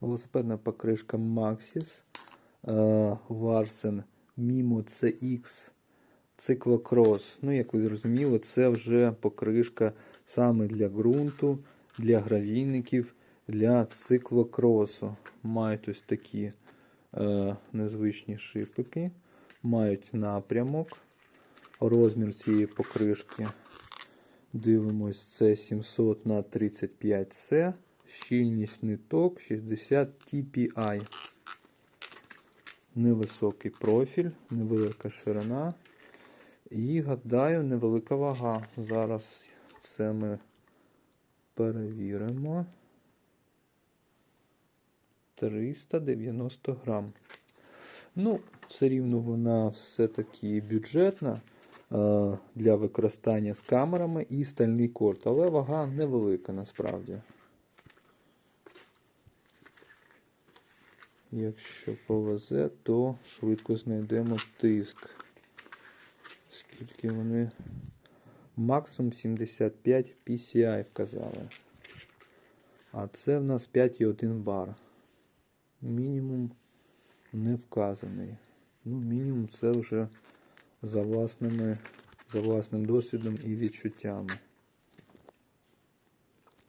Велосипедна покришка Maxis Varsen Mimo CX Cyclocross. Ну, як ви зрозуміли, це вже покришка саме для ґрунту, для гравійників, для циклокросу. Мають ось такі е, незвичні шипики, мають напрямок. Розмір цієї покришки. Дивимось, це 700 на 35 с щільність ниток 60 TPI. Невисокий профіль, невелика ширина. І гадаю, невелика вага. Зараз це ми перевіримо. 390 грам. Ну, все рівно вона все-таки бюджетна е, для використання з камерами і стальний корт, але вага невелика насправді. Якщо повезе, то швидко знайдемо тиск. Скільки вони. Максимум 75 PCI вказали. А це в нас 5,1 бар. Мінімум не вказаний. Ну, мінімум це вже за власними, за власним досвідом і відчуттями.